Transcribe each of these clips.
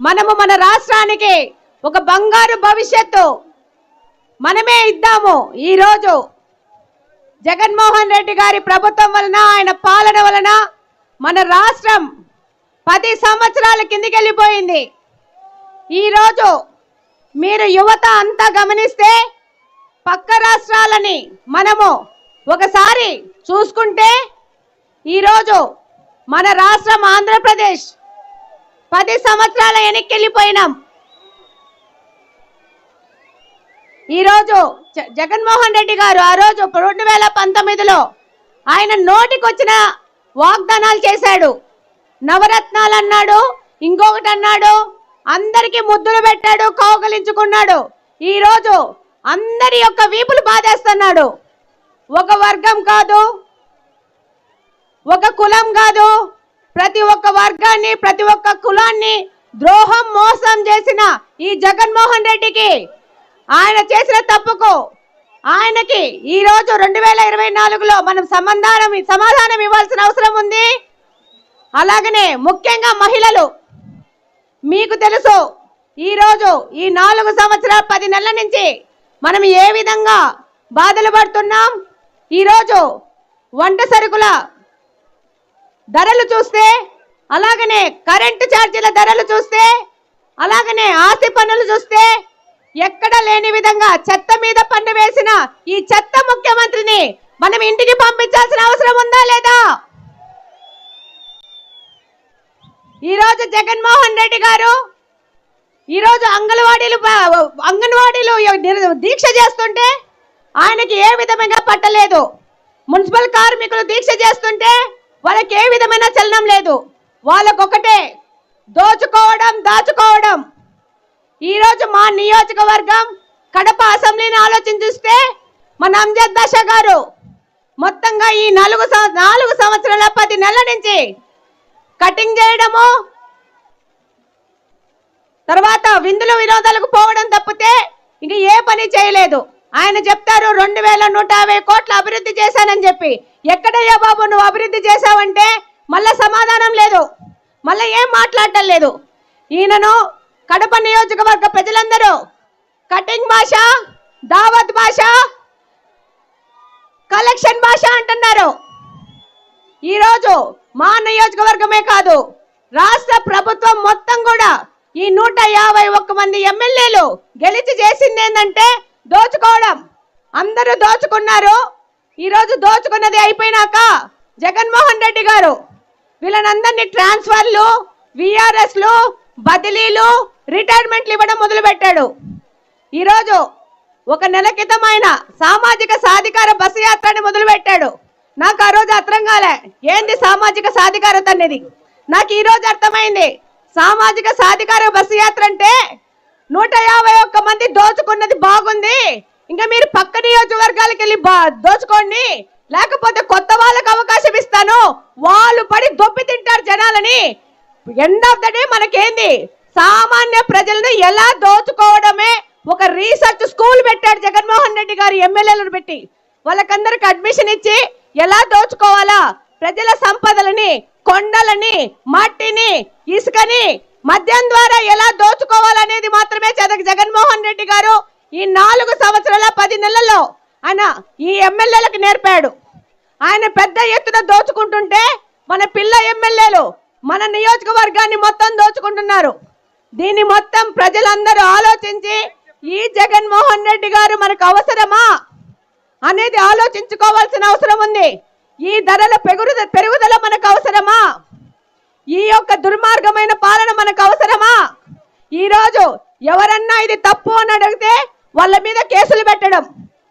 మనము మన రాష్ట్రానికి ఒక బంగారు భవిష్యత్తు మనమే ఇద్దాము. ఈరోజు జగన్మోహన్ రెడ్డి గారి ప్రభుత్వం వలన ఆయన పాలన వలన మన రాష్ట్రం పది సంవత్సరాల కిందికి వెళ్ళిపోయింది. ఈరోజు మీరు యువత అంతా గమనిస్తే పక్క రాష్ట్రాలని మనము ఒకసారి చూసుకుంటే ఈరోజు మన రాష్ట్రం ఆంధ్రప్రదేశ్ పది సంవత్సరాల వెనక్కి వెళ్ళిపోయినాం ఈరోజు జ- జగన్మోహన్ రెడ్డి గారు ఆ రోజు రెండు వేల పంతొమ్మిదిలో ఆయన నోటికొచ్చిన వాగ్దానాలు చేశాడు. నవరత్నాలు అన్నాడు ఇంకొకటి అన్నాడు అందరికీ ముద్దులు పెట్టాడు కౌగలించుకున్నాడు. ఈరోజు అందరి యొక్క వీపులు బాధేస్తున్నాడు. ఒక వర్గం కాదు ఒక కులం కాదు ప్రతి ఒక్క వర్గాన్ని ప్రతి ఒక్క కులాన్ని ద్రోహం మోసం చేసిన ఈ జగన్మోహన్ రెడ్డికి ఆయన చేసిన తప్పుకు ఆయనకి ఈ రోజు రెండు వేల ఇరవై నాలుగులో మనం సమాధానం సమాధానం ఇవ్వాల్సిన అవసరం ఉంది. అలాగనే ముఖ్యంగా మహిళలు మీకు తెలుసు ఈరోజు ఈ నాలుగు సంవత్సరాల పది నెలల నుంచి మనం ఏ విధంగా బాధలు పడుతున్నాం? ఈరోజు వంట సరుకుల ధరలు చూస్తే అలాగనే కరెంటు ఛార్జీల ధరలు చూస్తే అలాగనే ఆస్తి పన్నులు చూస్తే ఎక్కడ లేని విధంగా చెత్త మీద పన్ను వేసిన ఈ చెత్త ముఖ్యమంత్రిని మనం ఇంటికి పంపించాల్సిన అవసరం ఉందా లేదా? ఈరోజు జగన్మోహన్ రెడ్డి గారు ఈరోజు అంగన్వాడీలు అంగన్వాడీలు దీక్ష చేస్తుంటే ఆయనకి ఏ విధంగా పట్టలేదు. మున్సిపల్ కార్మికులు దీక్ష చేస్తుంటే వాళ్ళకి ఏ విధమైన చలనం లేదు. వాళ్ళకొకటే దోచుకోవడం దాచుకోవడం. ఈరోజు మా నియోజకవర్గం కడప అసెంబ్లీని ఆలోచించిస్తే మన అంజద్ దశ గారు మొత్తంగా ఈ నాలుగు నాలుగు సంవత్సరాల పది నెలల నుంచి కటింగ్ చేయడము తర్వాత విందులు వినోదాలకు పోవడం తప్పితే ఇంక ఏ పని చేయలేదు. ఆయన చెప్తారు రెండు వేల నూట యాభై కోట్లు అభివృద్ధి చేశానని చెప్పి. ఎక్కడయ్యా బాబు నువ్వు అభివృద్ధి చేశావంటే మళ్ళా సమాధానం లేదు. మళ్ళీ ఏం మాట్లాడటం లేదు. ఈయనను కడప నియోజకవర్గ ప్రజలందరూ కటింగ్ భాష దావత్ భాష కలెక్షన్ భాష అంటున్నారు. ఈరోజు మా నియోజకవర్గమే కాదు రాష్ట్ర ప్రభుత్వం మొత్తం కూడా ఈ నూట యాభై ఒక్క మంది ఎమ్మెల్యేలు గెలిచి చేసింది ఏంటంటే దోచుకోవడం. అందరూ దోచుకున్నారు. ఈరోజు దోచుకున్నది అయిపోయినాక జగన్మోహన్ రెడ్డి గారు వీళ్ళనందరినీ ట్రాన్స్ఫర్లు విఆర్ఎస్లు బదిలీలు రిటైర్మెంట్లు ఇవ్వడం మొదలుపెట్టాడు. ఈరోజు ఒక నెల క్రితం ఆయన సామాజిక సాధికార బస్సు యాత్రని మొదలుపెట్టాడు. నాకు ఆ రోజు అర్థం కాలే. ఏంది సామాజిక సాధికారత అనేది? నాకు ఈరోజు అర్థమైంది. సామాజిక సాధికార బస్సు యాత్ర అంటే నూట యాభై ఒక్క మంది దోచుకున్నది బాగుంది. ఇంకా మీరు పక్క నియోజకవర్గాలకు వెళ్ళి బా- దోచుకోండి. లేకపోతే కొత్త వాళ్ళకి అవకాశం ఇస్తాను. వాళ్ళు పడి దొప్పి తింటారు జనాలని. ఎండ్ ఆఫ్ ద డే మనకేంది? సామాన్య ప్రజలను ఎలా దోచుకోవడమే ఒక రీసెర్చ్ స్కూల్ పెట్టాడు జగన్మోహన్ రెడ్డి గారు ఎమ్మెల్యేలను పెట్టి. వాళ్ళకందరికి అడ్మిషన్ ఇచ్చి ఎలా దోచుకోవాలా? ప్రజల సంపదలని కొండలని మట్టిని ఇసుకని మద్యం ద్వారా ఎలా దోచుకోవాలనేది మాత్రమే జగ- జగన్మోహన్ రెడ్డి గారు ఈ నాలుగు సంవత్సరాల పది నెలల్లో ఆయన ఈ ఎమ్మెల్యేలకు నేర్పాడు. ఆయన పెద్ద ఎత్తున దోచుకుంటుంటే మన పిల్ల ఎమ్మెల్యేలు మన నియోజకవర్గాన్ని మొత్తం దోచుకుంటున్నారు. దీన్ని మొత్తం ప్రజలందరూ ఆలోచించి ఈ జగన్మోహన్ రెడ్డి గారు మనకు అవసరమా అనేది ఆలోచించుకోవాల్సిన అవసరం ఉంది. ఈ ధరల పెరుగుద పెరుగుదల మనకు అవసరమా? ఈ యొక్క దుర్మార్గమైన పాలన మనకు అవసరమా? ఈరోజు ఎవరన్నా ఇది తప్పు అని అడిగితే వాళ్ళ మీద కేసులు పెట్టడం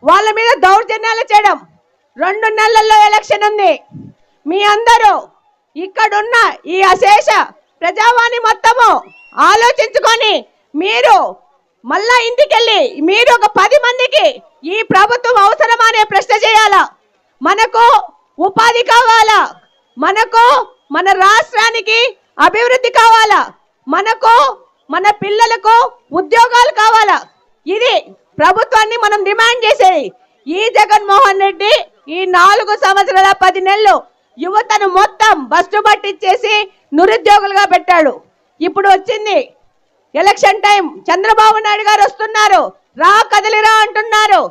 వాళ్ళ మీద దౌర్జన్యాలు చేయడం. రెండు నెలల్లో ఎలక్షన్ ఉంది. మీ అందరూ ఇక్కడున్న ఈ అశేష ప్రజావాణి మొత్తము ఆలోచించుకొని మీరు మళ్ళా ఇంటికెళ్ళి మీరు ఒక పది మందికి ఈ ప్రభుత్వం అవసరమా అనే ప్రశ్న చేయాలా? మనకు ఉపాధి కావాలా? మనకు మన రాష్ట్రానికి అభివృద్ధి కావాలా? మనకు మన పిల్లలకు ఉద్యోగాలు కావాలా? ఇది ప్రభుత్వాన్ని మనం డిమాండ్ చేసేది. ఈ జగన్మోహన్ రెడ్డి ఈ నాలుగు సంవత్సరాల పది నెలలు యువతను మొత్తం బస్సు పట్టించేసి నిరుద్యోగులుగా పెట్టాడు. ఇప్పుడు వచ్చింది ఎలక్షన్ టైం. చంద్రబాబు నాయుడు గారు వస్తున్నారు. రా కదిలిరా అంటున్నారు.